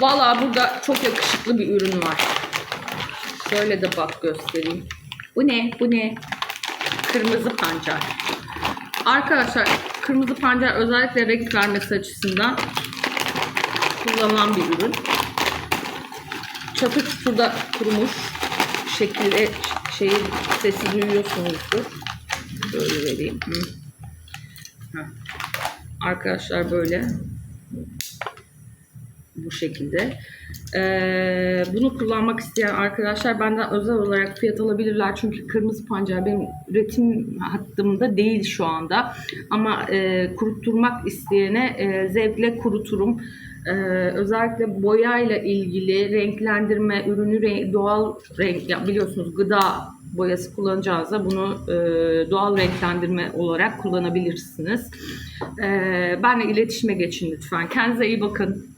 Valla burada çok yakışıklı bir ürün var. Şöyle de bak göstereyim. Bu ne? Bu ne? Kırmızı pancar. Arkadaşlar kırmızı pancar özellikle renk vermesi açısından kullanılan bir ürün. Çatı çuturda kurumuş şekilde şeyi sesi duyuyorsunuzdur. Böyle vereyim. Hı. Arkadaşlar böyle bu şekilde. Ee, bunu kullanmak isteyen arkadaşlar benden özel olarak fiyat alabilirler. Çünkü kırmızı pancar benim üretim hattımda değil şu anda. Ama e, kurutturmak isteyene e, zevkle kuruturum. Ee, özellikle boyayla ilgili renklendirme, ürünü re- doğal renk, ya biliyorsunuz gıda boyası kullanacağınızda bunu e, doğal renklendirme olarak kullanabilirsiniz. Ee, benle iletişime geçin lütfen. Kendinize iyi bakın.